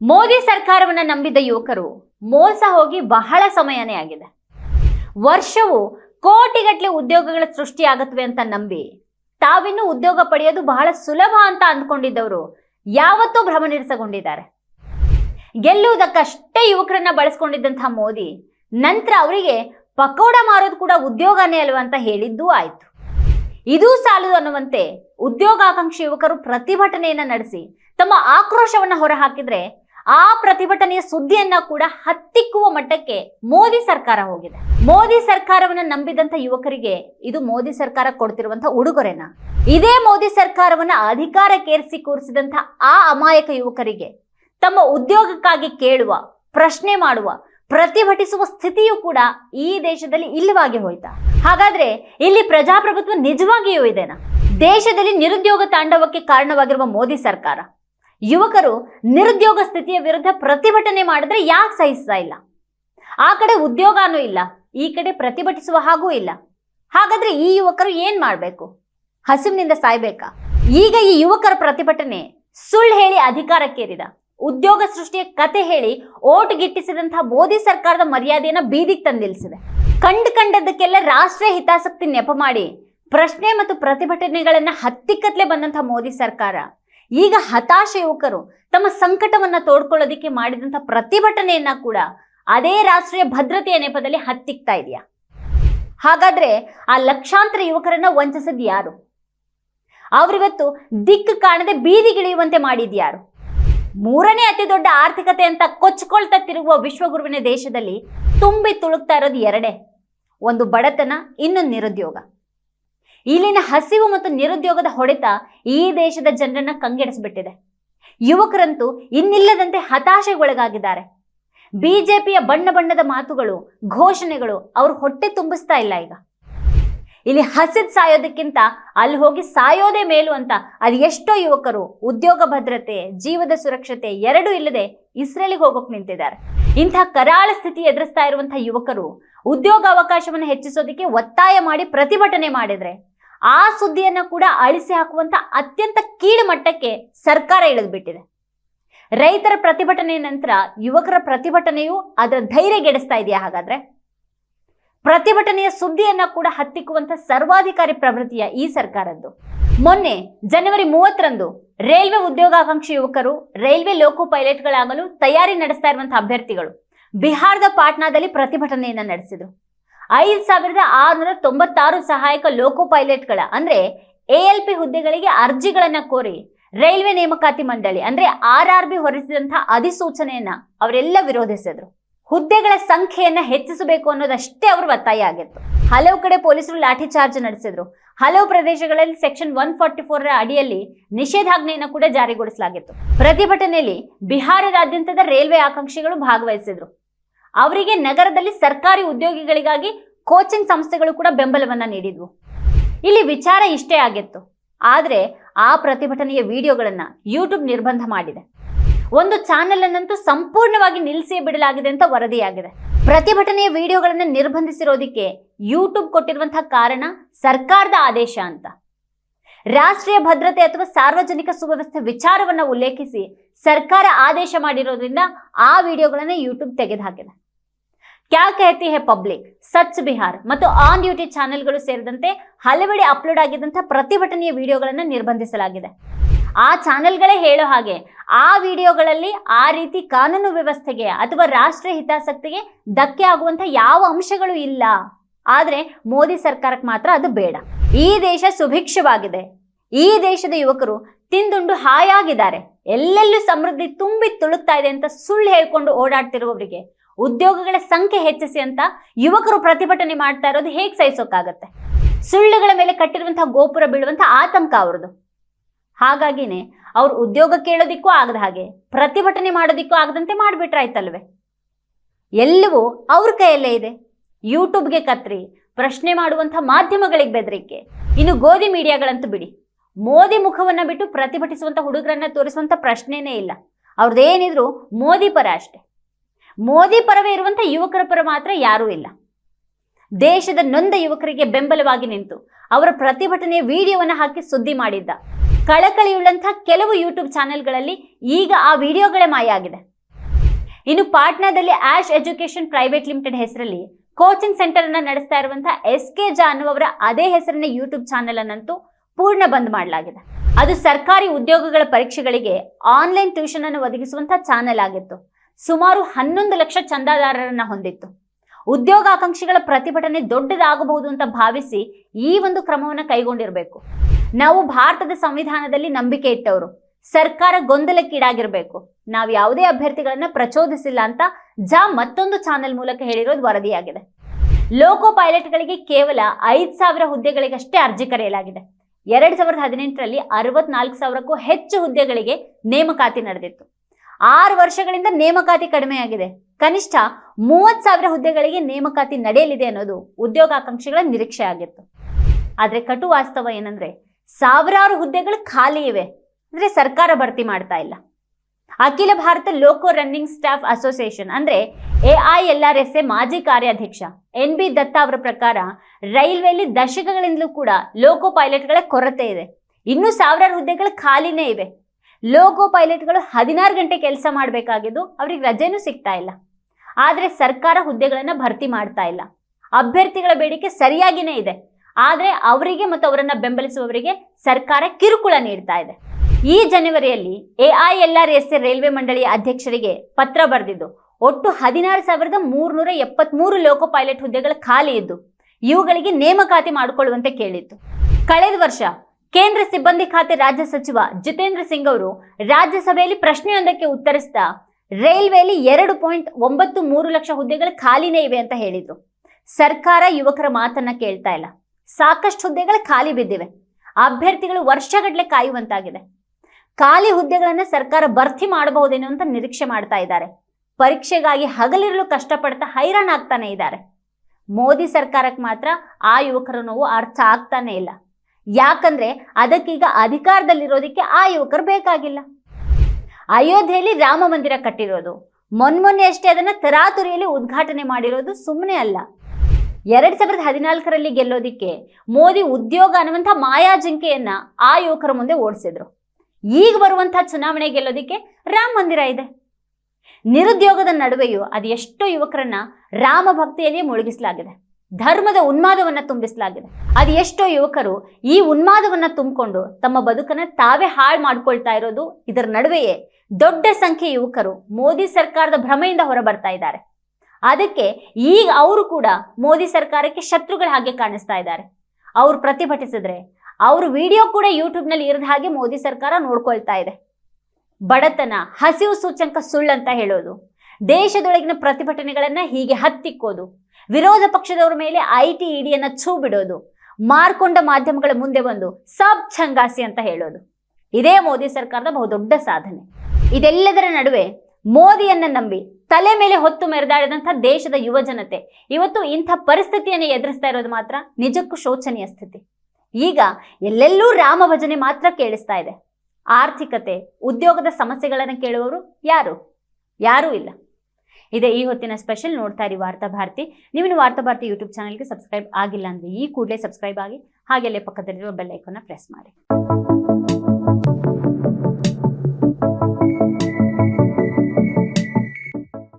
ಮೋದಿ ಸರ್ಕಾರವನ್ನ ನಂಬಿದ ಯುವಕರು ಮೋಸ ಹೋಗಿ ಬಹಳ ಸಮಯನೇ ಆಗಿದೆ. ವರ್ಷವು ಕೋಟಿಗಟ್ಟಲೆ ಉದ್ಯೋಗಗಳ ಸೃಷ್ಟಿಯಾಗತ್ವೆ ಅಂತ ನಂಬಿ ತಾವಿನ್ನು ಉದ್ಯೋಗ ಪಡೆಯೋದು ಬಹಳ ಸುಲಭ ಅಂತ ಅಂದ್ಕೊಂಡಿದ್ದವರು ಯಾವತ್ತೂ ಭ್ರಮನಿರಸಗೊಂಡಿದ್ದಾರೆ ಗೆಲ್ಲುವುದಕ್ಕಷ್ಟೇ ಯುವಕರನ್ನ ಬಳಸ್ಕೊಂಡಿದ್ದಂತಹ ಮೋದಿ ನಂತರ ಅವರಿಗೆ ಪಕೋಡ ಮಾರೋದು ಕೂಡ ಉದ್ಯೋಗನೇ ಅಲ್ವಾ ಅಂತ ಹೇಳಿದ್ದೂ ಆಯ್ತು. ಇದೂ ಸಾಲದು ಅನ್ನುವಂತೆ ಉದ್ಯೋಗಾಕಾಂಕ್ಷಿ ಯುವಕರು ಪ್ರತಿಭಟನೆಯನ್ನ ನಡೆಸಿ ತಮ್ಮ ಆಕ್ರೋಶವನ್ನ ಹೊರಹಾಕಿದ್ರೆ ಆ ಪ್ರತಿಭಟನೆಯ ಸುದ್ದಿಯನ್ನ ಕೂಡ ಹತ್ತಿಕ್ಕುವ ಮಟ್ಟಕ್ಕೆ ಮೋದಿ ಸರ್ಕಾರ ಹೋಗಿದೆ. ಮೋದಿ ಸರ್ಕಾರವನ್ನ ನಂಬಿದಂತ ಯುವಕರಿಗೆ ಇದು ಮೋದಿ ಸರ್ಕಾರ ಕೊಡ್ತಿರುವಂತ ಉಡುಗೊರೆನ? ಇದೇ ಮೋದಿ ಸರ್ಕಾರವನ್ನ ಅಧಿಕಾರಕ್ಕೇರಿಸಿ ಕೂರಿಸಿದಂತ ಆ ಅಮಾಯಕ ಯುವಕರಿಗೆ ತಮ್ಮ ಉದ್ಯೋಗಕ್ಕಾಗಿ ಕೇಳುವ, ಪ್ರಶ್ನೆ ಮಾಡುವ, ಪ್ರತಿಭಟಿಸುವ ಸ್ಥಿತಿಯೂ ಕೂಡ ಈ ದೇಶದಲ್ಲಿ ಇಲ್ಲವಾಗಿ ಹೋಯ್ತಾ? ಹಾಗಾದ್ರೆ ಇಲ್ಲಿ ಪ್ರಜಾಪ್ರಭುತ್ವ ನಿಜವಾಗಿಯೂ ಇದೆನಾ? ದೇಶದಲ್ಲಿ ನಿರುದ್ಯೋಗ ತಾಂಡವಕ್ಕೆ ಕಾರಣವಾಗಿರುವ ಮೋದಿ ಸರ್ಕಾರ ಯುವಕರು ನಿರುದ್ಯೋಗ ಸ್ಥಿತಿಯ ವಿರುದ್ಧ ಪ್ರತಿಭಟನೆ ಮಾಡಿದ್ರೆ ಯಾಕೆ ಸಹಿಸ್ತಾ ಇಲ್ಲ? ಆ ಕಡೆ ಉದ್ಯೋಗನೂ ಇಲ್ಲ, ಈ ಕಡೆ ಪ್ರತಿಭಟಿಸುವ ಹಾಗೂ ಇಲ್ಲ. ಹಾಗಾದ್ರೆ ಈ ಯುವಕರು ಏನ್ ಮಾಡ್ಬೇಕು? ಹಸಿವಿನಿಂದ ಸಾಯ್ಬೇಕಾ? ಈಗ ಈ ಯುವಕರ ಪ್ರತಿಭಟನೆ ಸುಳ್ಳು ಹೇಳಿ ಅಧಿಕಾರಕ್ಕೇರಿದ, ಉದ್ಯೋಗ ಸೃಷ್ಟಿಯ ಕತೆ ಹೇಳಿ ಓಟ್ ಗಿಟ್ಟಿಸಿದಂತಹ ಮೋದಿ ಸರ್ಕಾರದ ಮರ್ಯಾದೆಯನ್ನ ಬೀದಿಗೆ ತಂದಿಲ್ಸಿದೆ. ಕಂಡು ಕಂಡದ್ದಕ್ಕೆಲ್ಲ ರಾಷ್ಟ್ರೀಯ ಹಿತಾಸಕ್ತಿ ನೆಪ ಮಾಡಿ ಪ್ರಶ್ನೆ ಮತ್ತು ಪ್ರತಿಭಟನೆಗಳನ್ನ ಹತ್ತಿಕ್ಕತ್ಲೆ ಬಂದಂತಹ ಮೋದಿ ಸರ್ಕಾರ ಈಗ ಹತಾಶ ಯುವಕರು ತಮ್ಮ ಸಂಕಟವನ್ನ ತೋಡ್ಕೊಳ್ಳೋದಿಕ್ಕೆ ಮಾಡಿದಂಥ ಪ್ರತಿಭಟನೆಯನ್ನ ಕೂಡ ಅದೇ ರಾಷ್ಟ್ರೀಯ ಭದ್ರತೆಯ ನೆಪದಲ್ಲಿ ಹತ್ತಿಕ್ತಾ ಇದೆಯಾ? ಹಾಗಾದ್ರೆ ಆ ಲಕ್ಷಾಂತರ ಯುವಕರನ್ನ ವಂಚಿಸಿದ್ ಯಾರು? ಅವರಿವತ್ತು ದಿಕ್ಕು ಕಾಣದೆ ಬೀದಿಗಿಳಿಯುವಂತೆ ಮಾಡಿದ್ಯಾರು ಮೂರನೇ ಅತಿ ದೊಡ್ಡ ಆರ್ಥಿಕತೆ ಅಂತ ಕೊಚ್ಕೊಳ್ತಾ ತಿರುಗುವ ವಿಶ್ವಗುರುವಿನ ದೇಶದಲ್ಲಿ ತುಂಬಿ ತುಳುಕ್ತಾ ಇರೋದು ಎರಡೇ. ಒಂದು ಬಡತನ, ಇನ್ನೊಂದು ನಿರುದ್ಯೋಗ. ಇಲ್ಲಿನ ಹಸಿವು ಮತ್ತು ನಿರುದ್ಯೋಗದ ಹೊಡೆತ ಈ ದೇಶದ ಜನರನ್ನ ಕಂಗೆಡಿಸ್ಬಿಟ್ಟಿದೆ. ಯುವಕರಂತೂ ಇನ್ನಿಲ್ಲದಂತೆ ಹತಾಶೆಗೊಳಗಾಗಿದ್ದಾರೆ. ಬಿಜೆಪಿಯ ಬಣ್ಣ ಬಣ್ಣದ ಮಾತುಗಳು, ಘೋಷಣೆಗಳು ಅವ್ರ ಹೊಟ್ಟೆ ತುಂಬಿಸ್ತಾ ಇಲ್ಲ ಈಗ. ಇಲ್ಲಿ ಹಸಿದ್ ಸಾಯೋದಕ್ಕಿಂತ ಅಲ್ಲಿ ಹೋಗಿ ಸಾಯೋದೇ ಮೇಲು ಅಂತ ಅದು ಎಷ್ಟೋ ಯುವಕರು, ಉದ್ಯೋಗ ಭದ್ರತೆ, ಜೀವದ ಸುರಕ್ಷತೆ ಎರಡೂ ಇಲ್ಲದೆ ಇಸ್ರೇಲಿಗೆ ಹೋಗೋಕೆ ನಿಂತಿದ್ದಾರೆ. ಇಂತಹ ಕರಾಳ ಸ್ಥಿತಿ ಎದುರಿಸ್ತಾ ಇರುವಂತಹ ಯುವಕರು ಉದ್ಯೋಗ ಅವಕಾಶವನ್ನು ಹೆಚ್ಚಿಸೋದಕ್ಕೆ ಒತ್ತಾಯ ಮಾಡಿ ಪ್ರತಿಭಟನೆ ಮಾಡಿದ್ರೆ ಆ ಸುದ್ದಿಯನ್ನ ಕೂಡ ಅಳಿಸಿ ಹಾಕುವಂತ ಅತ್ಯಂತ ಕೀಳು ಮಟ್ಟಕ್ಕೆ ಸರ್ಕಾರ ಇಳಿದ್ಬಿಟ್ಟಿದೆ ರೈತರ ಪ್ರತಿಭಟನೆ ನಂತರ ಯುವಕರ ಪ್ರತಿಭಟನೆಯು ಅದರ ಧೈರ್ಯಗೆಡಿಸ್ತಾ ಇದೆಯಾ ಹಾಗಾದ್ರೆ? ಪ್ರತಿಭಟನೆಯ ಸುದ್ದಿಯನ್ನ ಕೂಡ ಹತ್ತಿಕ್ಕುವಂತ ಸರ್ವಾಧಿಕಾರಿ ಪ್ರವೃತ್ತಿಯ ಈ ಸರ್ಕಾರದ್ದು. ಮೊನ್ನೆ ಜನವರಿ ಮೂವತ್ತರಂದು ರೈಲ್ವೆ ಉದ್ಯೋಗಾಕಾಂಕ್ಷಿ ಯುವಕರು ರೈಲ್ವೆ ಲೋಕೋ ಪೈಲಟ್ಗಳಾಗಲು ತಯಾರಿ ನಡೆಸ್ತಾ ಇರುವಂತಹ ಅಭ್ಯರ್ಥಿಗಳು ಬಿಹಾರದ ಪಾಟ್ನಾದಲ್ಲಿ ಪ್ರತಿಭಟನೆಯನ್ನ ನಡೆಸಿದ್ರು. ಐದು ಸಾವಿರದ ಆರುನೂರ ತೊಂಬತ್ತಾರು ಸಹಾಯಕ ಲೋಕೋ ಪೈಲಟ್ಗಳ ಅಂದ್ರೆ ಎ ಎಲ್ ಪಿ ಹುದ್ದೆಗಳಿಗೆ ಅರ್ಜಿಗಳನ್ನ ಕೋರಿ ರೈಲ್ವೆ ನೇಮಕಾತಿ ಮಂಡಳಿ ಅಂದ್ರೆ ಆರ್ ಆರ್ ಬಿ ಹೊರಡಿಸಿದಂತಹ ಅಧಿಸೂಚನೆಯನ್ನ ಅವರೆಲ್ಲ ವಿರೋಧಿಸಿದ್ರು. ಹುದ್ದೆಗಳ ಸಂಖ್ಯೆಯನ್ನ ಹೆಚ್ಚಿಸಬೇಕು ಅನ್ನೋದಷ್ಟೇ ಅವ್ರ ಒತ್ತಾಯ ಆಗಿತ್ತು. ಹಲವು ಕಡೆ ಪೊಲೀಸರು ಲಾಠಿ ಚಾರ್ಜ್ ನಡೆಸಿದ್ರು. ಹಲವು ಪ್ರದೇಶಗಳಲ್ಲಿ ಸೆಕ್ಷನ್ ಒನ್ ಫಾರ್ಟಿ ಫೋರ್ ಅಡಿಯಲ್ಲಿ ನಿಷೇಧಾಜ್ಞೆಯನ್ನು ಕೂಡ ಜಾರಿಗೊಳಿಸಲಾಗಿತ್ತು. ಪ್ರತಿಭಟನೆಯಲ್ಲಿ ಬಿಹಾರದಾದ್ಯಂತದ ರೈಲ್ವೆ ಆಕಾಂಕ್ಷಿಗಳು ಭಾಗವಹಿಸಿದ್ರು. ಅವರಿಗೆ ನಗರದಲ್ಲಿ ಸರ್ಕಾರಿ ಉದ್ಯೋಗಿಗಳಿಗಾಗಿ ಕೋಚಿಂಗ್ ಸಂಸ್ಥೆಗಳು ಕೂಡ ಬೆಂಬಲವನ್ನ ನೀಡಿದ್ವು. ಇಲ್ಲಿ ವಿಚಾರ ಇಷ್ಟೇ ಆಗಿತ್ತು. ಆದ್ರೆ ಆ ಪ್ರತಿಭಟನೆಯ ವಿಡಿಯೋಗಳನ್ನ ಯೂಟ್ಯೂಬ್ ನಿರ್ಬಂಧ ಮಾಡಿದೆ. ಒಂದು ಚಾನೆಲ್ ಅನ್ನಂತೂ ಸಂಪೂರ್ಣವಾಗಿ ನಿಲ್ಲಿಸಿ ಬಿಡಲಾಗಿದೆ ಅಂತ ವರದಿಯಾಗಿದೆ. ಪ್ರತಿಭಟನೆಯ ವಿಡಿಯೋಗಳನ್ನ ನಿರ್ಬಂಧಿಸಿರೋದಕ್ಕೆ ಯೂಟ್ಯೂಬ್ ಕೊಟ್ಟಿರುವಂತಹ ಕಾರಣ ಸರ್ಕಾರದ ಆದೇಶ ಅಂತ. ರಾಷ್ಟ್ರೀಯ ಭದ್ರತೆ ಅಥವಾ ಸಾರ್ವಜನಿಕ ಸುವ್ಯವಸ್ಥೆ ವಿಚಾರವನ್ನ ಉಲ್ಲೇಖಿಸಿ ಸರ್ಕಾರ ಆದೇಶ ಮಾಡಿರೋದ್ರಿಂದ ಆ ವಿಡಿಯೋಗಳನ್ನ ಯೂಟ್ಯೂಬ್ ತೆಗೆದುಹಾಕಿದೆ. ಕ್ಯಾ ಕಹತಿ ಹೇ ಪಬ್ಲಿಕ್ ಸಚ್ ಬಿಹಾರ್ ಮತ್ತು ಆನ್ ಡ್ಯೂಟಿ ಚಾನೆಲ್ಗಳು ಸೇರಿದಂತೆ ಹಲವೆಡೆ ಅಪ್ಲೋಡ್ ಆಗಿದ್ದಂತಹ ಪ್ರತಿಭಟನೆಯ ವಿಡಿಯೋಗಳನ್ನು ನಿರ್ಬಂಧಿಸಲಾಗಿದೆ. ಆ ಚಾನೆಲ್ಗಳೇ ಹೇಳೋ ಹಾಗೆ ಆ ವಿಡಿಯೋಗಳಲ್ಲಿ ಆ ರೀತಿ ಕಾನೂನು ವ್ಯವಸ್ಥೆಗೆ ಅಥವಾ ರಾಷ್ಟ್ರೀಯ ಹಿತಾಸಕ್ತಿಗೆ ಧಕ್ಕೆ ಆಗುವಂಥ ಯಾವ ಅಂಶಗಳು ಇಲ್ಲ. ಆದರೆ ಮೋದಿ ಸರ್ಕಾರಕ್ಕೆ ಮಾತ್ರ ಅದು ಬೇಡ. ಈ ದೇಶ ಸುಭಿಕ್ಷವಾಗಿದೆ. ಈ ದೇಶದ ಯುವಕರು ತಿಂದುಂಡು ಹಾಯಾಗಿದ್ದಾರೆ. ಎಲ್ಲೆಲ್ಲೂ ಸಮೃದ್ಧಿ ತುಂಬಿ ತುಳುಕ್ತಾ ಇದೆ ಅಂತ ಸುಳ್ಳು ಹೇಳ್ಕೊಂಡು ಓಡಾಡ್ತಿರುವವರಿಗೆ ಉದ್ಯೋಗಗಳ ಸಂಖ್ಯೆ ಹೆಚ್ಚಿಸಿ ಅಂತ ಯುವಕರು ಪ್ರತಿಭಟನೆ ಮಾಡ್ತಾ ಇರೋದು ಹೇಗೆ ಸಹಿಸೋಕ್ಕಾಗತ್ತೆ ಸುಳ್ಳುಗಳ ಮೇಲೆ ಕಟ್ಟಿರುವಂತಹ ಗೋಪುರ ಬೀಳುವಂತ ಆತಂಕ ಅವ್ರದ್ದು. ಹಾಗಾಗಿನೇ ಅವ್ರು ಉದ್ಯೋಗ ಕೇಳೋದಿಕ್ಕೂ ಆಗದ ಹಾಗೆ, ಪ್ರತಿಭಟನೆ ಮಾಡೋದಿಕ್ಕೂ ಆಗದಂತೆ ಮಾಡಿಬಿಟ್ರಾಯ್ತಲ್ವೇ? ಎಲ್ಲವೂ ಅವ್ರ ಕೈಯಲ್ಲೇ ಇದೆ. ಯೂಟ್ಯೂಬ್ಗೆ ಕತ್ರಿ, ಪ್ರಶ್ನೆ ಮಾಡುವಂಥ ಮಾಧ್ಯಮಗಳಿಗೆ ಬೆದರಿಕೆ. ಇನ್ನು ಗೋಧಿ ಮೀಡಿಯಾಗಳಂತೂ ಬಿಡಿ. ಮೋದಿ ಮುಖವನ್ನ ಬಿಟ್ಟು ಪ್ರತಿಭಟಿಸುವಂಥ ಹುಡುಗರನ್ನ ತೋರಿಸುವಂಥ ಪ್ರಶ್ನೆನೇ ಇಲ್ಲ. ಅವ್ರದ್ದೇನಿದ್ರು ಮೋದಿ ಪರ ಅಷ್ಟೆ. ಮೋದಿ ಪರವೇ ಇರುವಂಥ ಯುವಕರ ಪರ ಮಾತ್ರ ಯಾರೂ ಇಲ್ಲ. ದೇಶದ ನೊಂದ ಯುವಕರಿಗೆ ಬೆಂಬಲವಾಗಿ ನಿಂತು, ಅವರ ಪ್ರತಿಭಟನೆಯ ವಿಡಿಯೋವನ್ನು ಹಾಕಿ ಸುದ್ದಿ ಮಾಡಿದ್ದ. ಕಳಕಳಿಯುಳ್ಳಂತಹ ಕೆಲವು ಯೂಟ್ಯೂಬ್ ಚಾನೆಲ್ಗಳಲ್ಲಿ ಈಗ ಆ ವಿಡಿಯೋಗಳೇ ಮಾಯ ಆಗಿದೆ ಇನ್ನು ಪಾಟ್ನಾದಲ್ಲಿ ಆಶ್ ಎಜುಕೇಶನ್ ಪ್ರೈವೇಟ್ ಲಿಮಿಟೆಡ್ ಹೆಸರಲ್ಲಿ ಕೋಚಿಂಗ್ ಸೆಂಟರ್ ಅನ್ನ ನಡೆಸ್ತಾ ಇರುವಂತಹ ಎಸ್ ಕೆ ಜಾನು ಅವರ ಅದೇ ಹೆಸರಿನ ಯೂಟ್ಯೂಬ್ ಚಾನೆಲ್ ಅನ್ನಂತೂ ಪೂರ್ಣ ಬಂದ್ ಮಾಡಲಾಗಿದೆ. ಅದು ಸರ್ಕಾರಿ ಉದ್ಯೋಗಗಳ ಪರೀಕ್ಷೆಗಳಿಗೆ ಆನ್ಲೈನ್ ಟ್ಯೂಷನ್ ಅನ್ನು ಒದಗಿಸುವಂತಹ ಚಾನೆಲ್ ಆಗಿತ್ತು. ಸುಮಾರು ಹನ್ನೊಂದು ಲಕ್ಷ ಚಂದಾದಾರರನ್ನ ಹೊಂದಿತ್ತು. ಉದ್ಯೋಗಾಕಾಂಕ್ಷಿಗಳ ಪ್ರತಿಭಟನೆ ದೊಡ್ಡದಾಗಬಹುದು ಅಂತ ಭಾವಿಸಿ ಈ ಒಂದು ಕ್ರಮವನ್ನು ಕೈಗೊಂಡಿರಬೇಕು. ನಾವು ಭಾರತದ ಸಂವಿಧಾನದಲ್ಲಿ ನಂಬಿಕೆ ಇಟ್ಟವರು. ಸರ್ಕಾರ ಗೊಂದಲಕ್ಕೀಡಾಗಿರ್ಬೇಕು. ನಾವು ಯಾವುದೇ ಅಭ್ಯರ್ಥಿಗಳನ್ನ ಪ್ರಚೋದಿಸಿಲ್ಲ ಅಂತ ಜಾ ಮತ್ತೊಂದು ಚಾನೆಲ್ ಮೂಲಕ ಹೇಳಿರೋದು ವರದಿಯಾಗಿದೆ. ಲೋಕೋ ಪೈಲಟ್ಗಳಿಗೆ ಕೇವಲ ಐದ್ ಸಾವಿರ ಹುದ್ದೆಗಳಿಗಷ್ಟೇ ಅರ್ಜಿ ಕರೆಯಲಾಗಿದೆ. ಎರಡ್ ಸಾವಿರದ ಹದಿನೆಂಟರಲ್ಲಿ ಅರವತ್ನಾಲ್ಕು ಸಾವಿರಕ್ಕೂ ಹೆಚ್ಚು ಹುದ್ದೆಗಳಿಗೆ ನೇಮಕಾತಿ ನಡೆದಿತ್ತು. ಆರು ವರ್ಷಗಳಿಂದ ನೇಮಕಾತಿ ಕಡಿಮೆಯಾಗಿದೆ. ಕನಿಷ್ಠ ಮೂವತ್ ಸಾವಿರ ಹುದ್ದೆಗಳಿಗೆ ನೇಮಕಾತಿ ನಡೆಯಲಿದೆ ಅನ್ನೋದು ಉದ್ಯೋಗಾಕಾಂಕ್ಷಿಗಳ ನಿರೀಕ್ಷೆ ಆಗಿತ್ತು. ಆದರೆ ಕಟು ವಾಸ್ತವ ಏನಂದ್ರೆ ಸಾವಿರಾರು ಹುದ್ದೆಗಳು ಖಾಲಿ ಇವೆ. ಅಂದ್ರೆ ಸರ್ಕಾರ ಭರ್ತಿ ಮಾಡ್ತಾ ಇಲ್ಲ. Akhila Bharata loco running staff association ಅಂದ್ರೆ A I L R S A ಮಾಜಿ ಕಾರ್ಯಾಧ್ಯಕ್ಷ ಎನ್ ಬಿ ದತ್ತ ಅವರ ಪ್ರಕಾರ ರೈಲ್ವೆಯಲ್ಲಿ ದಶಕಗಳಿಂದಲೂ ಕೂಡ ಲೋಕೋ ಪೈಲಟ್ಗಳ ಕೊರತೆ ಇದೆ. ಇನ್ನೂ ಸಾವಿರಾರು ಹುದ್ದೆಗಳು ಖಾಲಿನೇ ಇವೆ. ಲೋಕೋ ಪೈಲಟ್ಗಳು ಹದಿನಾರು ಗಂಟೆ ಕೆಲಸ ಮಾಡಬೇಕಾಗಿದ್ದು ಅವ್ರಿಗೆ ರಜೆನೂ ಸಿಗ್ತಾ ಇಲ್ಲ. ಆದರೆ ಸರ್ಕಾರ ಹುದ್ದೆಗಳನ್ನು ಭರ್ತಿ ಮಾಡ್ತಾ ಇಲ್ಲ. ಅಭ್ಯರ್ಥಿಗಳ ಬೇಡಿಕೆ ಸರಿಯಾಗಿನೇ ಇದೆ. ಆದರೆ ಅವರಿಗೆ ಮತ್ತು ಅವರನ್ನು ಬೆಂಬಲಿಸುವವರಿಗೆ ಸರ್ಕಾರ ಕಿರುಕುಳ ನೀಡ್ತಾ ಇದೆ. ಈ ಜನವರಿಯಲ್ಲಿ ಎಐಎಲ್ಆರ್ ಎಸ್ ರೈಲ್ವೆ ಮಂಡಳಿಯ ಅಧ್ಯಕ್ಷರಿಗೆ ಪತ್ರ ಬರೆದಿದ್ದು, ಒಟ್ಟು ಹದಿನಾರು ಸಾವಿರದ ಮೂರ್ನೂರ ಎಪ್ಪತ್ಮೂರು ಲೋಕೋ ಪೈಲಟ್ ಹುದ್ದೆಗಳು ಖಾಲಿ ಇದ್ದು, ಇವುಗಳಿಗೆ ನೇಮಕಾತಿ ಮಾಡಿಕೊಳ್ಳುವಂತೆ ಕೇಳಿತ್ತು. ಕಳೆದ ವರ್ಷ ಕೇಂದ್ರ ಸಿಬ್ಬಂದಿ ಖಾತೆ ರಾಜ್ಯ ಸಚಿವ ಜಿತೇಂದ್ರ ಸಿಂಗ್ ಅವರು ರಾಜ್ಯಸಭೆಯಲ್ಲಿ ಪ್ರಶ್ನೆಯೊಂದಕ್ಕೆ ಉತ್ತರಿಸ್ತಾ, ರೈಲ್ವೆಯಲ್ಲಿ ಎರಡು ಪಾಯಿಂಟ್ ಒಂಬತ್ತು ಮೂರು ಲಕ್ಷ ಹುದ್ದೆಗಳು ಖಾಲಿನೇ ಇವೆ ಅಂತ ಹೇಳಿದರು. ಸರ್ಕಾರ ಯುವಕರ ಮಾತನ್ನ ಕೇಳ್ತಾ ಇಲ್ಲ. ಸಾಕಷ್ಟು ಹುದ್ದೆಗಳು ಖಾಲಿ ಬಿದ್ದಿವೆ. ಅಭ್ಯರ್ಥಿಗಳು ವರ್ಷಗಟ್ಟಲೆ ಕಾಯುವಂತಾಗಿದೆ. ಖಾಲಿ ಹುದ್ದೆಗಳನ್ನ ಸರ್ಕಾರ ಭರ್ತಿ ಮಾಡಬಹುದೇನೋ ಅಂತ ನಿರೀಕ್ಷೆ ಮಾಡ್ತಾ ಇದ್ದಾರೆ. ಪರೀಕ್ಷೆಗಾಗಿ ಹಗಲಿರಲು ಕಷ್ಟಪಡ್ತಾ ಹೈರಾಣಾಗ್ತಾನೆ ಇದ್ದಾರೆ. ಮೋದಿ ಸರ್ಕಾರಕ್ಕೆ ಮಾತ್ರ ಆ ಯುವಕರ ನೋವು ಅರ್ಥ ಆಗ್ತಾನೆ ಇಲ್ಲ. ಯಾಕಂದ್ರೆ ಅದಕ್ಕೀಗ ಅಧಿಕಾರದಲ್ಲಿರೋದಕ್ಕೆ ಆ ಯುವಕರು ಬೇಕಾಗಿಲ್ಲ. ಅಯೋಧ್ಯೆಯಲ್ಲಿ ರಾಮ ಮಂದಿರ ಕಟ್ಟಿರೋದು. ಮೊನ್ಮೊನ್ನೆ ಅಷ್ಟೇ ಅದನ್ನ ತರಾತುರಿಯಲ್ಲಿ ಉದ್ಘಾಟನೆ ಮಾಡಿರೋದು ಸುಮ್ಮನೆ ಅಲ್ಲ. ಎರಡ್ ಸಾವಿರದ ಹದಿನಾಲ್ಕರಲ್ಲಿ ಗೆಲ್ಲೋದಿಕ್ಕೆ ಮೋದಿ ಉದ್ಯೋಗ ಅನ್ನುವಂಥ ಮಾಯಾಜಿಂಕೆಯನ್ನ ಆ ಯುವಕರ ಮುಂದೆ ಓಡಿಸಿದ್ರು. ಈಗ ಬರುವಂತಹ ಚುನಾವಣೆ ಗೆಲ್ಲೋದಿಕ್ಕೆ ರಾಮ ಮಂದಿರ ಇದೆ. ನಿರುದ್ಯೋಗದ ನಡುವೆಯೂ ಅದು ಎಷ್ಟೋ ಯುವಕರನ್ನ ರಾಮ ಭಕ್ತಿಯಲ್ಲಿ ಮುಳುಗಿಸಲಾಗಿದೆ. ಧರ್ಮದ ಉನ್ಮಾದವನ್ನ ತುಂಬಿಸಲಾಗಿದೆ. ಅದು ಎಷ್ಟೋ ಯುವಕರು ಈ ಉನ್ಮಾದವನ್ನ ತುಂಬಿಕೊಂಡು ತಮ್ಮ ಬದುಕನ್ನ ತಾವೇ ಹಾಳು ಮಾಡ್ಕೊಳ್ತಾ ಇರೋದು ಇದರ ನಡುವೆಯೇ ದೊಡ್ಡ ಸಂಖ್ಯೆ ಯುವಕರು ಮೋದಿ ಸರ್ಕಾರದ ಭ್ರಮೆಯಿಂದ ಹೊರಬರ್ತಾ ಇದ್ದಾರೆ. ಅದಕ್ಕೆ ಈಗ ಅವರು ಕೂಡ ಮೋದಿ ಸರ್ಕಾರಕ್ಕೆ ಶತ್ರುಗಳ ಹಾಗೆ ಕಾಣಿಸ್ತಾ ಇದ್ದಾರೆ. ಅವ್ರು ಪ್ರತಿಭಟಿಸಿದ್ರೆ, ಅವ್ರ ವಿಡಿಯೋ ಕೂಡ ಯೂಟ್ಯೂಬ್ನಲ್ಲಿ ಇರದ ಹಾಗೆ ಮೋದಿ ಸರ್ಕಾರ ನೋಡ್ಕೊಳ್ತಾ ಇದೆ. ಬಡತನ, ಹಸಿವು ಸೂಚಂಕ ಅಂತ ಹೇಳೋದು, ದೇಶದೊಳಗಿನ ಪ್ರತಿಭಟನೆಗಳನ್ನ ಹೀಗೆ ಹತ್ತಿಕ್ಕೋದು, ವಿರೋಧ ಪಕ್ಷದವರ ಮೇಲೆ ಐ ಟಿ ಇಡಿಯನ್ನ ಛೂ ಬಿಡೋದು, ಮಾರ್ಕೊಂಡ ಮಾಧ್ಯಮಗಳ ಮುಂದೆ ಬಂದು ಸಬ್ ಛಂಗಾಸಿ ಅಂತ ಹೇಳೋದು. ಇದೇ ಮೋದಿ ಸರ್ಕಾರದ ಬಹುದೊಡ್ಡ ಸಾಧನೆ. ಇದೆಲ್ಲದರ ನಡುವೆ ಮೋದಿಯನ್ನ ನಂಬಿ ತಲೆ ಮೇಲೆ ಹೊತ್ತು ಮೆರೆದಾಡಿದಂಥ ದೇಶದ ಯುವ ಜನತೆ, ಇವತ್ತು ಇಂಥ ಪರಿಸ್ಥಿತಿಯನ್ನು ಎದುರಿಸ್ತಾ ಇರೋದು ಮಾತ್ರ ನಿಜಕ್ಕೂ ಶೋಚನೀಯ ಸ್ಥಿತಿ. ಈಗ ಎಲ್ಲೆಲ್ಲೂ ರಾಮ ಭಜನೆ ಮಾತ್ರ ಕೇಳಿಸ್ತಾ ಇದೆ. ಆರ್ಥಿಕತೆ, ಉದ್ಯೋಗದ ಸಮಸ್ಯೆಗಳನ್ನು ಕೇಳುವವರು ಯಾರು? ಯಾರೂ ಇಲ್ಲ. ಇದೇ ಈ ಹೊತ್ತಿನ ಸ್ಪೆಷಲ್ ನೋಡ್ತಾ ಇರಿ ವಾರ್ತಾ ಭಾರತಿ. ನೀವಿನ ವಾರ್ತಾ ಭಾರತಿ ಯೂಟ್ಯೂಬ್ ಚಾನಲ್ಗೆ ಸಬ್ಸ್ಕ್ರೈಬ್ ಆಗಿಲ್ಲ ಅಂದರೆ ಈ ಕೂಡಲೇ ಸಬ್ಸ್ಕ್ರೈಬ್ ಆಗಿ ಹಾಗೆಲ್ಲೇ ಪಕ್ಕದಲ್ಲಿರುವ ಬೆಲ್ ಐಕಾನ್ನ ಪ್ರೆಸ್ ಮಾಡಿ.